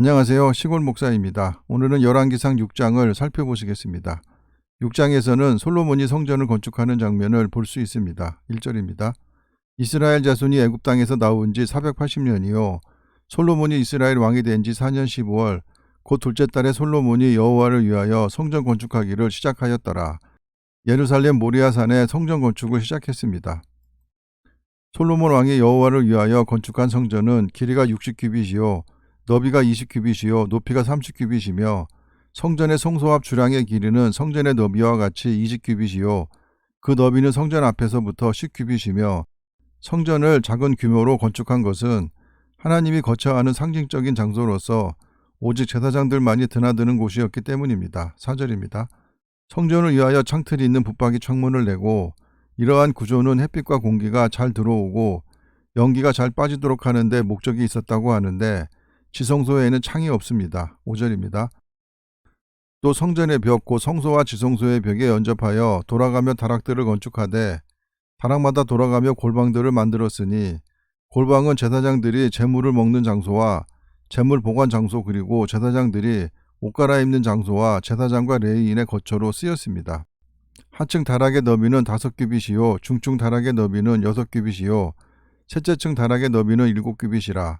안녕하세요. 시골 목사입니다. 오늘은 열왕기상 6장을 살펴보시겠습니다. 6장에서는 솔로몬이 성전을 건축하는 장면을 볼 수 있습니다. 1절입니다. 이스라엘 자손이 애굽 땅에서 나온 지 480년이요. 솔로몬이 이스라엘 왕이 된 지 4년 15월 곧 둘째 달에 솔로몬이 여호와를 위하여 성전 건축하기를 시작하였더라. 예루살렘 모리아산에 성전 건축을 시작했습니다. 솔로몬 왕이 여호와를 위하여 건축한 성전은 길이가 60규빗이요 너비가 20규빗이요 높이가 30규빗이며 성전의 성소합 주량의 길이는 성전의 너비와 같이 20규빗이요 그 너비는 성전 앞에서부터 10규빗이며 성전을 작은 규모로 건축한 것은 하나님이 거처하는 상징적인 장소로서 오직 제사장들만이 드나드는 곳이었기 때문입니다. 4절입니다. 성전을 위하여 창틀이 있는 붙박이 창문을 내고 이러한 구조는 햇빛과 공기가 잘 들어오고 연기가 잘 빠지도록 하는데 목적이 있었다고 하는데 지성소에는 창이 없습니다. 5절입니다. 또 성전의 벽, 곧 성소와 지성소의 벽에 연접하여 돌아가며 다락들을 건축하되 다락마다 돌아가며 골방들을 만들었으니 골방은 제사장들이 재물을 먹는 장소와 재물 보관 장소 그리고 제사장들이 옷 갈아입는 장소와 제사장과 레이인의 거처로 쓰였습니다. 하층 다락의 너비는 다섯 규빗이요 중층 다락의 너비는 여섯 규빗이요 셋째 층 다락의 너비는 일곱 규빗이라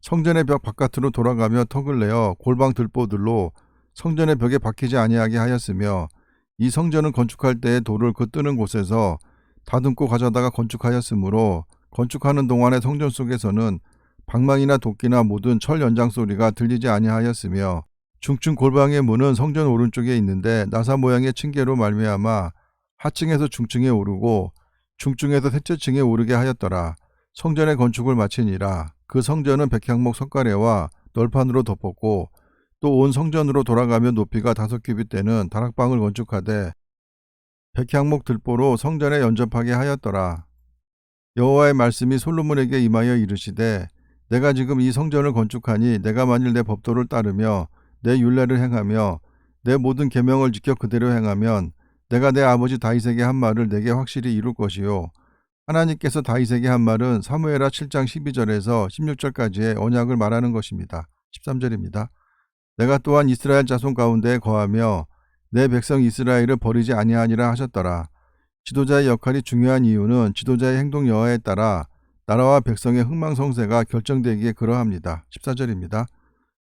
성전의 벽 바깥으로 돌아가며 턱을 내어 골방 들보들로 성전의 벽에 박히지 아니하게 하였으며 이 성전은 건축할 때의 돌을 그 뜨는 곳에서 다듬고 가져다가 건축하였으므로 건축하는 동안의 성전 속에서는 방망이나 도끼나 모든 철 연장 소리가 들리지 아니하였으며 중층 골방의 문은 성전 오른쪽에 있는데 나사 모양의 층계로 말미암아 하층에서 중층에 오르고 중층에서 셋째 층에 오르게 하였더라. 성전의 건축을 마치니라. 그 성전은 백향목 석가래와 널판으로 덮었고 또 온 성전으로 돌아가며 높이가 다섯 규빗 되는 다락방을 건축하되 백향목 들보로 성전에 연접하게 하였더라. 여호와의 말씀이 솔로몬에게 임하여 이르시되 내가 지금 이 성전을 건축하니 내가 만일 내 법도를 따르며 내 율례를 행하며 내 모든 계명을 지켜 그대로 행하면 내가 내 아버지 다윗에게 한 말을 내게 확실히 이룰 것이요 하나님께서 다윗에게 한 말은 사무엘하 7장 12절에서 16절까지의 언약을 말하는 것입니다. 13절입니다. 내가 또한 이스라엘 자손 가운데 거하며 내 백성 이스라엘을 버리지 아니하니라 하셨더라. 지도자의 역할이 중요한 이유는 지도자의 행동 여하에 따라 나라와 백성의 흥망성쇠가 결정되기에 그러합니다. 14절입니다.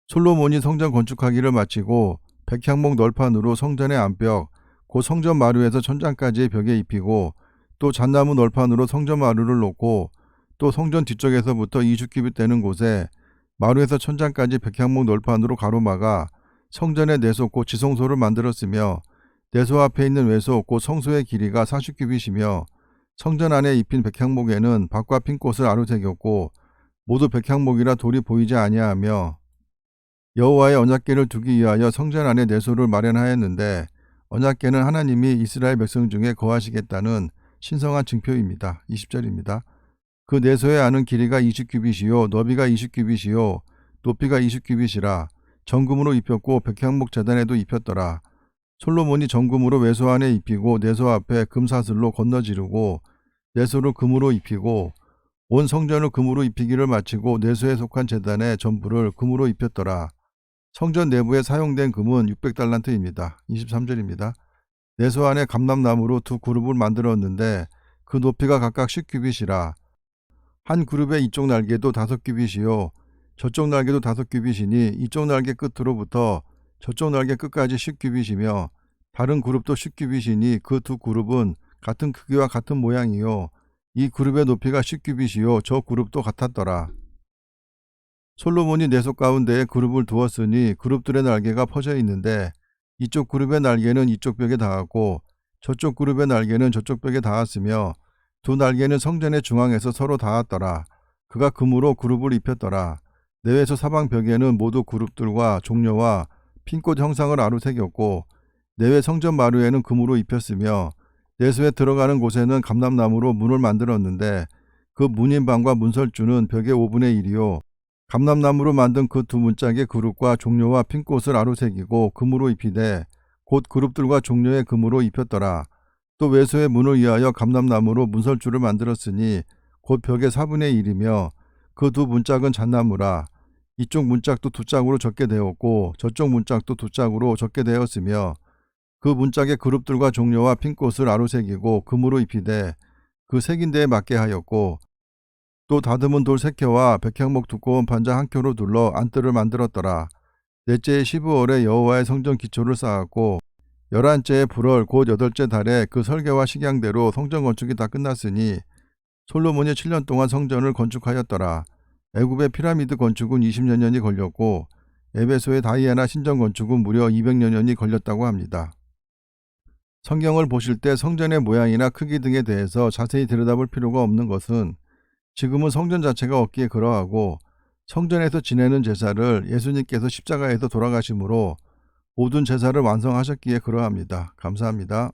솔로몬이 성전 건축하기를 마치고 백향목 널판으로 성전의 안벽, 곧 성전 마루에서 천장까지의 벽에 입히고 또 잣나무 널판으로 성전 마루를 놓고 또 성전 뒤쪽에서부터 20규빗 되는 곳에 마루에서 천장까지 백향목 널판으로 가로막아 성전의 내소 곧 지성소를 만들었으며 내소 앞에 있는 외소 곧 성소의 길이가 40규빗이며 성전 안에 입힌 백향목에는 박과 핀 꽃을 아루새겼고 모두 백향목이라 돌이 보이지 아니하며 여호와의 언약궤를 두기 위하여 성전 안에 내소를 마련하였는데 언약궤는 하나님이 이스라엘 백성 중에 거하시겠다는 신성한 증표입니다. 20절입니다. 그 내소의 안은 길이가 20규빗이요 너비가 20규빗이요 높이가 20규빗이라 정금으로 입혔고 백향목 재단에도 입혔더라. 솔로몬이 정금으로 외소 안에 입히고 내소 앞에 금사슬로 건너지르고 내소를 금으로 입히고 온 성전을 금으로 입히기를 마치고 내소에 속한 재단의 전부를 금으로 입혔더라. 성전 내부에 사용된 금은 600달란트입니다. 23절입니다. 내소 안에 감람나무로 두 그룹을 만들었는데 그 높이가 각각 10규빗이라. 한 그룹의 이쪽 날개도 다섯 규빗이요. 저쪽 날개도 다섯 규빗이니 이쪽 날개 끝으로부터 저쪽 날개 끝까지 10규빗이며 다른 그룹도 10규빗이니 그 두 그룹은 같은 크기와 같은 모양이요. 이 그룹의 높이가 10규빗이요. 저 그룹도 같았더라. 솔로몬이 내속 가운데에 그룹을 두었으니 그룹들의 날개가 퍼져 있는데 이쪽 그룹의 날개는 이쪽 벽에 닿았고 저쪽 그룹의 날개는 저쪽 벽에 닿았으며 두 날개는 성전의 중앙에서 서로 닿았더라. 그가 금으로 그룹을 입혔더라. 내외서 사방 벽에는 모두 그룹들과 종려와 핀꽃 형상을 아루 새겼고 내외 성전 마루에는 금으로 입혔으며 내수에 들어가는 곳에는 감람나무로 문을 만들었는데 그 문인방과 문설주는 벽의 5분의 1이요 감람나무로 만든 그 두 문짝의 그룹과 종려와 핀꽃을 아루새기고 금으로 입히되 곧 그룹들과 종려의 금으로 입혔더라. 또 외소의 문을 위하여 감람나무로 문설주를 만들었으니 곧 벽의 4분의 1이며 그 두 문짝은 잣나무라. 이쪽 문짝도 두 짝으로 적게 되었고 저쪽 문짝도 두 짝으로 적게 되었으며 그 문짝의 그룹들과 종료와 핀꽃을 아로새기고 금으로 입히되 그 색인 데에 맞게 하였고 또 다듬은 돌 세 켜와 백향목 두꺼운 판자 한 켜로 둘러 안뜰을 만들었더라. 넷째의 15월에 여호와의 성전 기초를 쌓았고 열한째의 불월 곧 여덟째 달에 그 설계와 식양대로 성전 건축이 다 끝났으니 솔로몬이 7년 동안 성전을 건축하였더라. 애굽의 피라미드 건축은 20여 년이 걸렸고 에베소의 다이애나 신전 건축은 무려 200여 년이 걸렸다고 합니다. 성경을 보실 때 성전의 모양이나 크기 등에 대해서 자세히 들여다볼 필요가 없는 것은 지금은 성전 자체가 없기에 그러하고 성전에서 지내는 제사를 예수님께서 십자가에서 돌아가심으로 모든 제사를 완성하셨기에 그러합니다. 감사합니다.